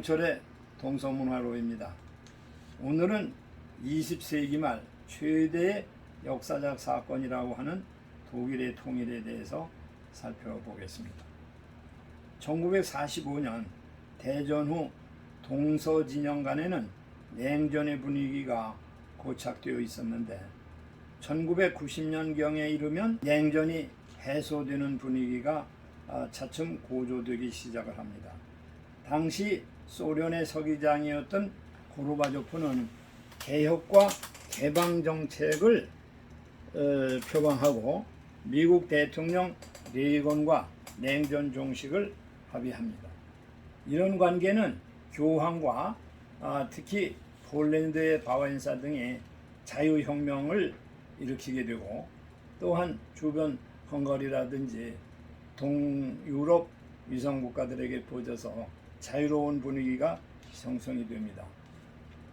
김종철의 동서문화로입니다. 오늘은 20세기 말 최대의 역사적 사건이라고 하는 독일의 통일에 대해서 살펴보겠습니다. 1945년 대전 후 동서 진영 간에는 냉전의 분위기가 고착되어 있었는데 1990년경에 이르면 냉전이 해소되는 분위기가 아, 차츰 고조되기 시작을 합니다. 당시 소련의 서기장이었던 고르바조프는 개혁과 개방 정책을 어, 표방하고 미국 대통령 레이건과 냉전 종식을 합의합니다. 이런 관계는 교황과 아, 특히 폴란드의 바웬사 등의 자유혁명을 일으키게 되고 또한 주변 헝가리라든지 동유럽 위성 국가들에게 퍼져서 자유로운 분위기가 형성이 됩니다.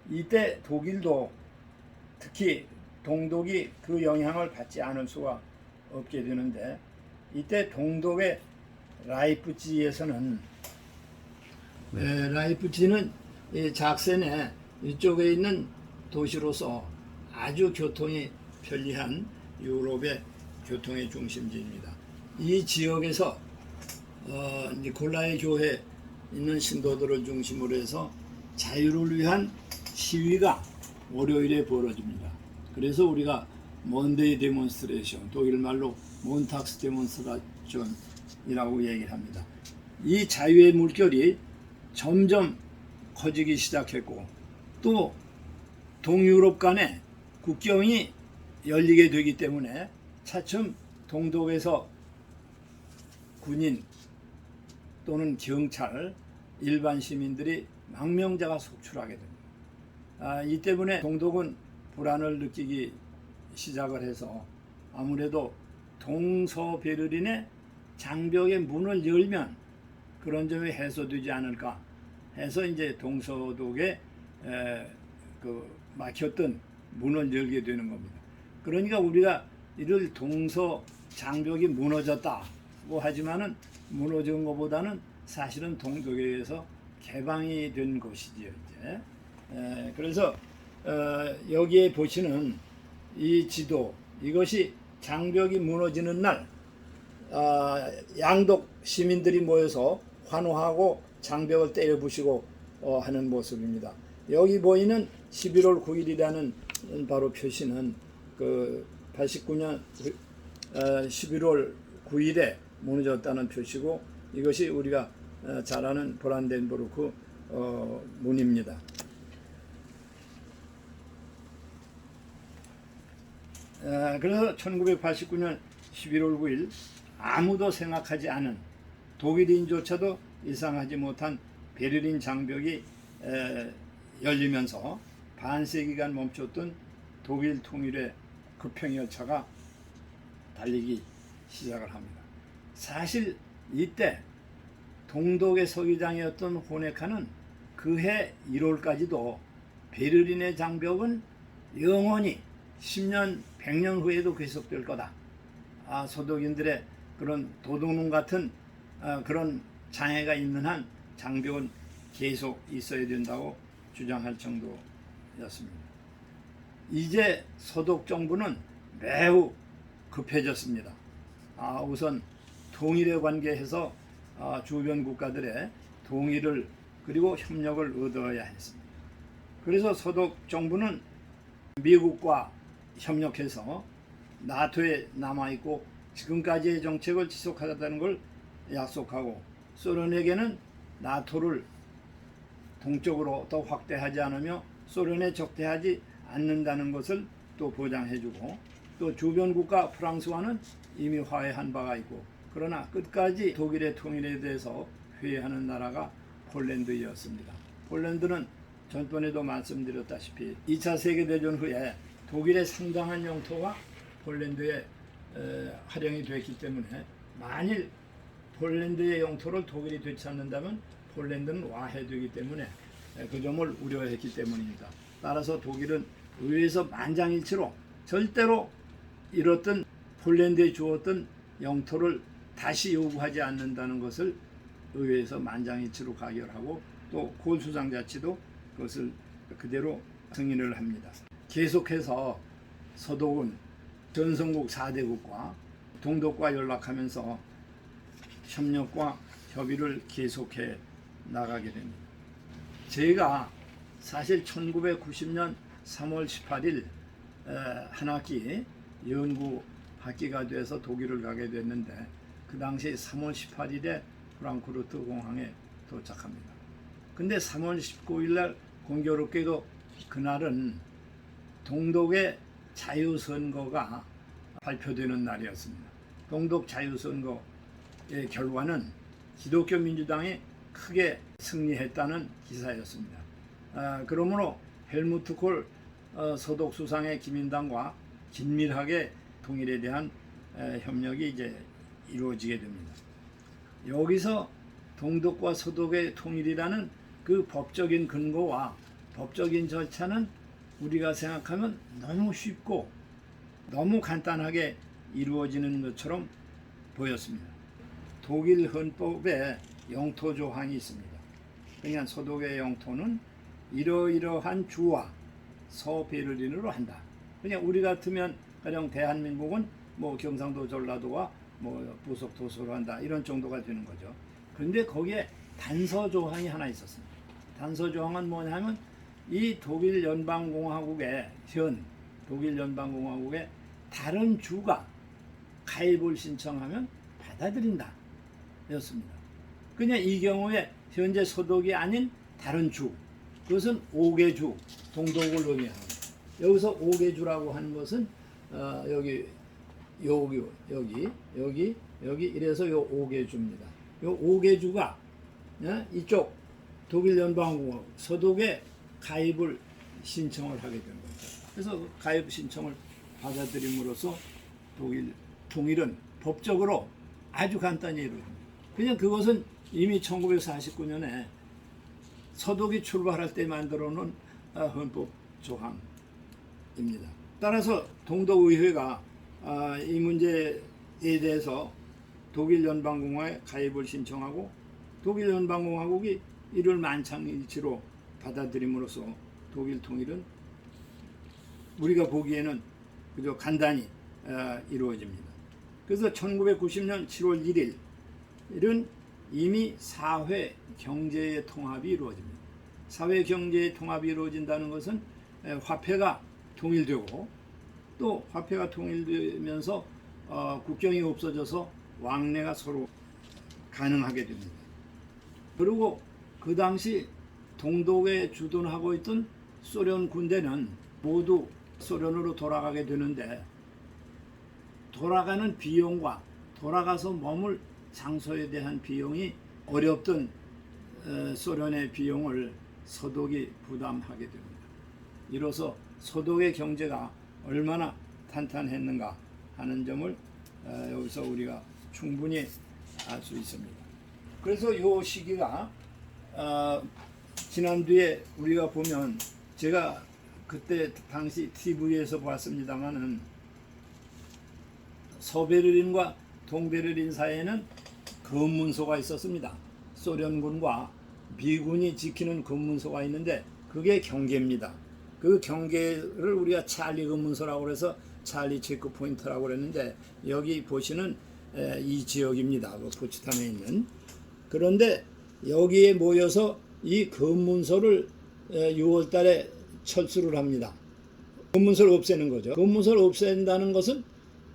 이때 독일도 특히 동독이 그 영향을 받지 않을 수가 없게 되는데 이때 동독의 라이프치히에서는 에, 라이프치히는 이 작센의 이쪽에 있는 도시로서 아주 교통이 편리한 유럽의 교통의 중심지입니다. 이 지역에서 어, 니콜라의 교회 있는 신도들을 중심으로 해서 자유를 위한 시위가 월요일에 벌어집니다. 그래서 우리가 먼데이 데몬스트레이션 독일 말로 몬탁스 데몬스트레이션이라고 얘기를 합니다. 이 자유의 물결이 점점 커지기 시작했고 또 동유럽 간의 국경이 열리게 되기 때문에 차츰 동독에서 군인 또는 경찰, 일반 시민들이 망명자가 속출하게 됩니다. 아, 이 때문에 동독은 불안을 느끼기 시작을 해서 아무래도 동서베를린의 장벽의 문을 열면 그런 점이 해소되지 않을까 해서 이제 동서독에 에, 그 막혔던 문을 열게 되는 겁니다. 그러니까 우리가 이를 동서 장벽이 무너졌다 고 하지만은 무너진 것보다는 사실은 동독에 의해서 개방이 된 것이지요. 이제 에, 그래서 어, 여기에 보시는 이 지도 이것이 장벽이 무너지는 날 아, 양독 시민들이 모여서 환호하고 장벽을 때려 부시고 어, 하는 모습입니다. 여기 보이는 11월 9일이라는 바로 표시는 그 89년 어, 11월 9일에 무너졌다는 표시고 이것이 우리가 어, 잘 아는 브란덴부르크 어, 문입니다. 어, 그래서 1989년 11월 9일 아무도 생각하지 않은 독일인조차도 예상하지 못한 베를린 장벽이 에, 열리면서 반세기간 멈췄던 독일 통일의 급행 열차가 달리기 시작을 합니다. 사실 이때 동독의 서기장이었던 호네카는 그해 1월까지도 베를린의 장벽은 영원히 10년, 100년 후에도 계속될 거다. 아, 소독인들의 그런 도둑놈 같은 아, 그런 장애가 있는 한 장벽은 계속 있어야 된다고 주장할 정도였습니다. 이제 소독 정부는 매우 급해졌습니다. 아, 우선 통일에 관계해서 아, 주변 국가들의 동의를 그리고 협력을 얻어야 했습니다. 그래서 소독 정부는 미국과 협력해서 나토에 남아 있고 지금까지의 정책을 지속하겠다는 걸 약속하고 소련에게는 나토를 동쪽으로 더 확대하지 않으며 소련에 적대하지 않는다는 것을 또 보장해주고 또 주변 국가 프랑스와는 이미 화해한 바가 있고 그러나 끝까지 독일의 통일에 대해서 회의하는 나라가 폴란드였습니다. 폴란드는 전번에도 말씀드렸다시피 2차 세계대전 후에 독일의 상당한 영토가 폴란드에 에, 활용이 됐기 때문에 만일 폴란드의 영토를 독일이 되찾는다면 폴란드는 와해되기 때문에 에, 그 점을 우려했기 때문입니다. 따라서 독일은 의회에서 만장일치로 절대로 잃었던 폴란드에 주었던 영토를 다시 요구하지 않는다는 것을 의회에서 만장일치로 가결하고 또 고수장자치도 그것을 그대로 승인을 합니다. 계속해서 서독은 전성국 4대국과 동독과 연락하면서 협력과 협의를 계속해 나가게 됩니다. 제가 사실 1990년 3월 18일 한 학기 연구 학기가 돼서 독일을 가게 됐는데 그 당시 3월 18일에 프랑크푸르트 공항에 도착합니다. 근데 3월 19일 날 공교롭게도 그날은 동독의 자유선거가 발표되는 날이었습니다. 동독 자유선거의 결과는 기독교 민주당이 크게 승리했다는 기사였습니다. 아, 그러므로 헬무트 콜 어, 서독 수상의 기민당과 긴밀하게 통일에 대한 에, 협력이 이제 이루어지게 됩니다. 여기서 동독과 서독의 통일이라는 그 법적인 근거와 법적인 절차는 우리가 생각하면 너무 쉽고 너무 간단하게 이루어지는 것처럼 보였습니다. 독일 헌법에 영토 조항이 있습니다. 그냥 서독의 영토는 이러이러한 주와 서베를린으로 한다. 그냥 우리 같으면 가령 대한민국은 뭐 경상도 전라도와 뭐 부속 도서로 한다 이런 정도가 되는 거죠. 그런데 거기에 단서 조항이 하나 있었습니다. 단서 조항은 뭐냐면 이 독일 연방공화국의 현 독일 연방공화국의 다른 주가 가입을 신청하면 받아들인다 였습니다. 그냥 이 경우에 현재 소독이 아닌 다른 주 그것은 5개 주 동독을 의미합니다. 여기서 5개 주라고 하는 것은 어, 여기 여기 여기 여기 여기 이래서 요 5개 주입니다. 요 5개 주가 예? 이쪽 독일 연방공화국 서독에 가입을 신청을 하게 된 거죠. 그래서 그 가입 신청을 받아들임으로써 독일 통일은 법적으로 아주 간단히 이루어집니다. 그냥 그것은 이미 1949년에 서독이 출발할 때 만들어 놓은 아, 헌법 조항입니다. 따라서 동독의회가 아, 이 문제에 대해서 독일 연방공화에 가입을 신청하고 독일 연방공화국이 이를 만장일치로 받아들임으로써 독일 통일은 우리가 보기에는 그저 간단히 어, 이루어집니다. 그래서 1990년 7월 1일 일은 이미 사회 경제의 통합이 이루어집니다. 사회 경제의 통합이 이루어진다는 것은 에, 화폐가 통일되고 또 화폐가 통일되면서 어, 국경이 없어져서 왕래가 서로 가능하게 됩니다. 그리고 그 당시 동독에 주둔하고 있던 소련 군대는 모두 소련으로 돌아가게 되는데 돌아가는 비용과 돌아가서 머물 장소에 대한 비용이 어렵던 어, 소련의 비용을 서독이 부담하게 됩니다. 이로써 서독의 경제가 얼마나 탄탄했는가 하는 점을 어, 여기서 우리가 충분히 알 수 있습니다. 그래서 이 시기가 어, 지난 뒤에 우리가 보면 제가 그때 당시 TV에서 봤습니다만은 서베르린과 동베르린 사이에는 검문소가 있었습니다. 소련군과 미군이 지키는 검문소가 있는데 그게 경계입니다. 그 경계를 우리가 찰리 검문소라고 그래서 찰리 체크 포인트라고 그랬는데 여기 보시는 에, 이 지역입니다. 그 포츠탄에 있는 그런데 여기에 모여서 이 검문소를 6월 달에 철수를 합니다. 검문소를 없애는 거죠. 검문소를 없앤다는 것은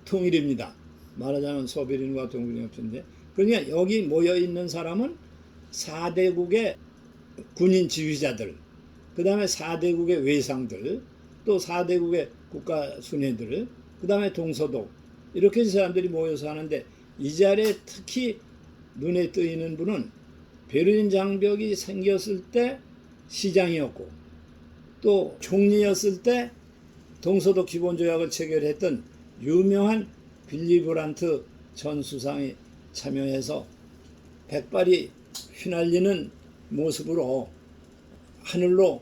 통일입니다. 말하자면 소비린과 동일이 없는데 그러니까 여기 모여 있는 사람은 4대국의 군인 지휘자들, 그 다음에 4대국의 외상들, 또 4대국의 국가 순회들, 그 다음에 동서독. 이렇게 사람들이 모여서 하는데 이 자리에 특히 눈에 띄는 분은 베를린 장벽이 생겼을 때 시장이었고 또 총리였을 때 동서독 기본조약을 체결했던 유명한 빌리 브란트 전 수상이 참여해서 백발이 휘날리는 모습으로 하늘로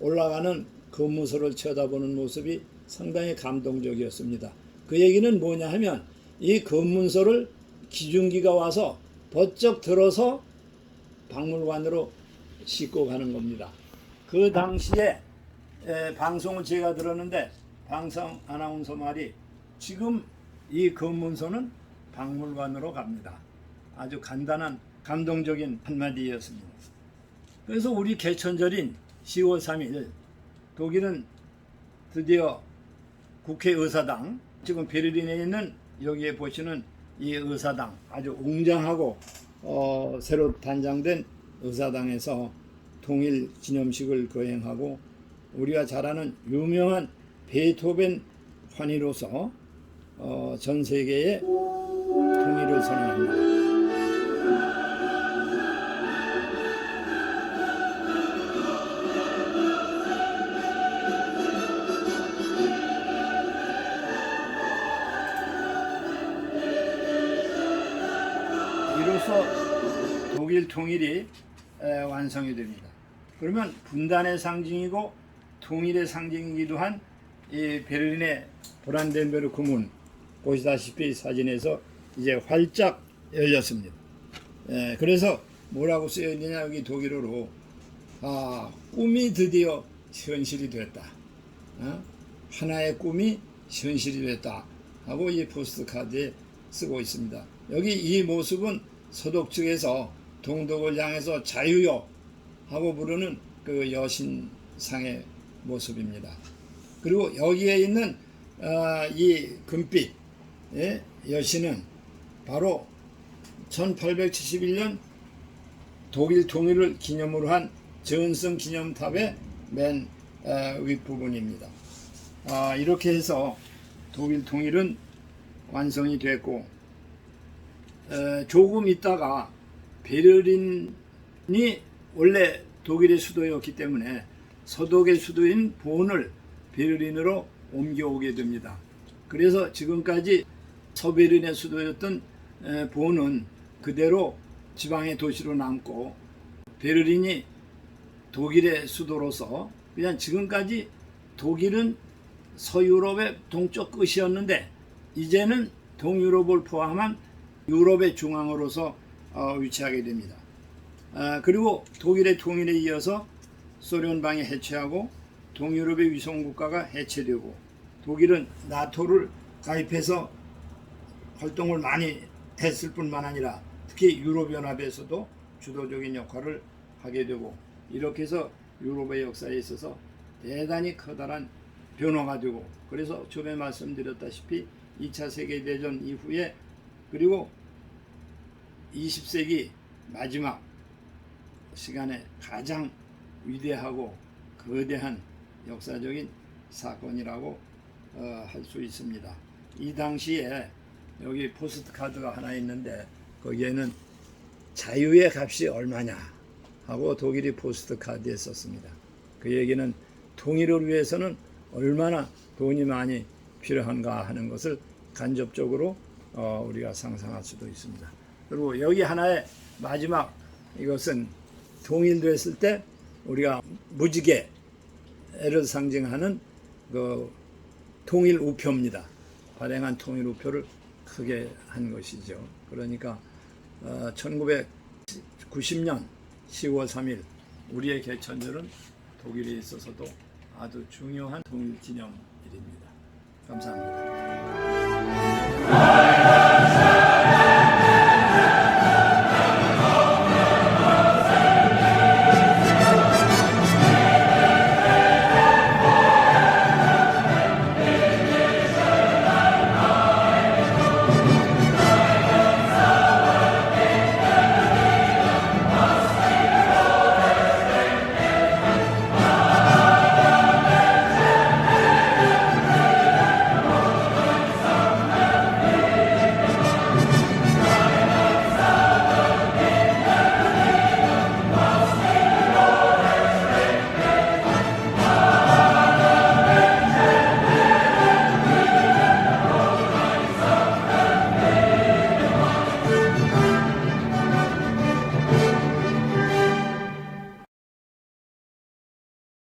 올라가는 검무소를 쳐다보는 모습이 상당히 감동적이었습니다. 그 얘기는 뭐냐 하면 이 검문소를 기중기가 와서 번쩍 들어서 박물관으로 싣고 가는 겁니다. 그 당시에 에, 방송을 제가 들었는데 방송 아나운서 말이 지금 이 검문소는 박물관으로 갑니다. 아주 간단한 감동적인 한마디였습니다. 그래서 우리 개천절인 10월 3일 독일은 드디어 국회 의사당 지금 베를린에 있는 여기에 보시는 이 의사당 아주 웅장하고 어, 새로 단장된 의사당에서 통일 기념식을 거행하고 우리가 잘 아는 유명한 베토벤 환희로서 어, 전 세계에 통일을 선언합니다. 통일이 에, 완성이 됩니다. 그러면 분단의 상징이고 통일의 상징이기도 한 이 베를린의 브란덴베르 구문 보시다시피 사진에서 이제 활짝 열렸습니다. 에, 그래서 뭐라고 쓰여 있느냐 여기 독일어로 아 꿈이 드디어 현실이 됐다. 어? 하나의 꿈이 현실이 됐다 하고 이 포스트 카드에 쓰고 있습니다. 여기 이 모습은 서독 측에서 동독을 향해서 자유요 하고 부르는 그 여신상의 모습입니다. 그리고 여기에 있는 아, 이 금빛 예, 여신은 바로 1871년 독일 통일을 기념으로 한 전승 기념탑의 맨 아, 윗부분입니다. 아, 이렇게 해서 독일 통일은 완성이 됐고 에, 조금 있다가 베를린이 원래 독일의 수도였기 때문에 서독의 수도인 본을 베를린으로 옮겨오게 됩니다. 그래서 지금까지 서베른의 수도였던 에, 본은 그대로 지방의 도시로 남고 베를린이 독일의 수도로서 그냥 지금까지 독일은 서유럽의 동쪽 끝이었는데 이제는 동유럽을 포함한 유럽의 중앙으로서 어, 위치하게 됩니다. 아, 그리고 독일의 통일에 이어서 소련방이 해체하고 동유럽의 위성국가가 해체되고 독일은 나토를 가입해서 활동을 많이 했을 뿐만 아니라 특히 유럽연합에서도 주도적인 역할을 하게 되고 이렇게 해서 유럽의 역사에 있어서 대단히 커다란 변화가 되고 그래서 처음에 말씀드렸다시피 2차 세계대전 이후에 그리고 20세기 마지막 시간에 가장 위대하고 거대한 역사적인 사건이라고 어, 할수 있습니다. 이 당시에 여기 포스트 카드가 하나 있는데 거기에는 자유의 값이 얼마냐 하고 독일이 포스트 카드에 썼습니다. 그 얘기는 통일을 위해서는 얼마나 돈이 많이 필요한가 하는 것을 간접적으로 어, 우리가 상상할 수도 있습니다. 그리고 여기 하나의 마지막 이것은 통일됐을 때 우리가 무지개를 상징하는 그 통일 우표입니다. 발행한 통일 우표를 크게 한 것이죠. 그러니까 어, 1990년 10월 3일 우리의 개천절은 독일에 있어서도 아주 중요한 통일 기념일입니다. 감사합니다.